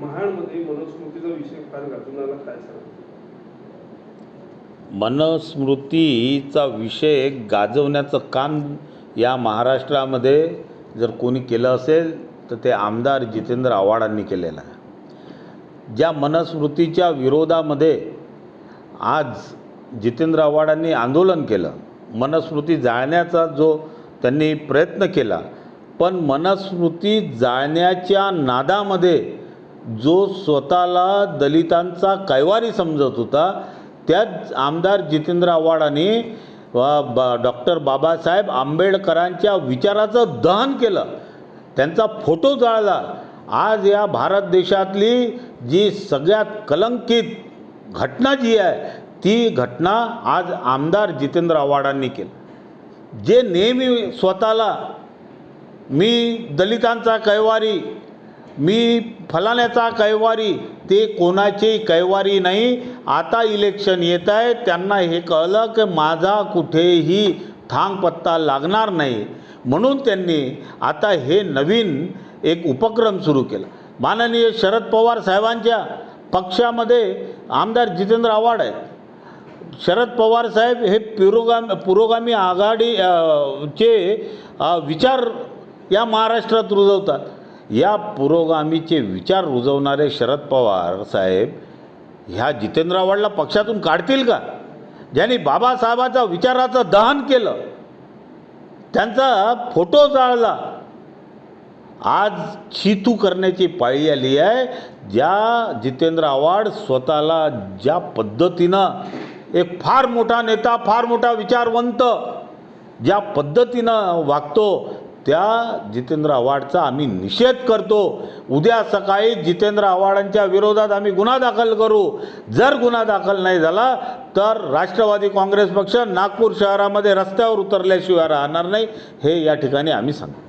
महाडमध्ये मनुस्मृतीचा विषय फार गाजून काय सांगतो मनस्मृतीचा विषय गाजवण्याचं काम या महाराष्ट्रामध्ये जर कोणी केलं असेल तर ते आमदार जितेंद्र आव्हाडांनी केलेलं आहे. ज्या मनस्मृतीच्या विरोधामध्ये आज जितेंद्र आव्हाडांनी आंदोलन केलं मनस्मृती जाळण्याचा जो त्यांनी प्रयत्न केला पण मनस्मृती जाळण्याच्या नादामध्ये जो स्वतःला दलितांचा कैवारी समजत होता त्याच आमदार जितेंद्र आव्हाडांनी डॉक्टर बाबासाहेब आंबेडकरांच्या विचाराचं दहन केलं. त्यांचा फोटो जाळला. आज या भारत देशातली जी सगळ्यात कलंकित घटना जी आहे ती घटना आज आमदार जितेंद्र आव्हाडांनी केली. जे नेहमी स्वतःला मी दलितांचा कैवारी मी फलाण्याचा कैवारी ते कोणाची कैवारी नाही. आता इलेक्शन येत आहे त्यांना हे कळलं की माझा कुठेही थांग पत्ता लागणार नाही. म्हणून त्यांनी आता हे नवीन एक उपक्रम सुरू केला. माननीय शरद पवार साहेबांच्या पक्षामध्ये आमदार जितेंद्र आव्हाड आहेत शरद पवार साहेब हे पुरोगाम पुरोगामी आघाडी चे विचार या महाराष्ट्रात रुजवतात. या पुरोगामीचे विचार रुजवणारे शरद पवार साहेब ह्या जितेंद्र आव्हाडला पक्षातून काढतील का? ज्यांनी बाबासाहेबाचा विचाराचं दहन केलं त्यांचा फोटो जाळला. आज छितू करण्याची पाळी आली आहे. ज्या जितेंद्र आव्हाड स्वतःला ज्या पद्धतीनं एक फार मोठा नेता फार मोठा विचारवंत ज्या पद्धतीनं वागतो त्या जितेंद्र आव्हाडचा आम्ही निषेध करतो. उद्या सकाळी जितेंद्र आव्हाडांच्या विरोधात आम्ही गुन्हा दाखल करू. जर गुन्हा दाखल नाही झाला तर राष्ट्रवादी काँग्रेस पक्ष नागपूर शहरामध्ये रस्त्यावर उतरल्याशिवाय राहणार नाही. हे या ठिकाणी आम्ही सांगतो.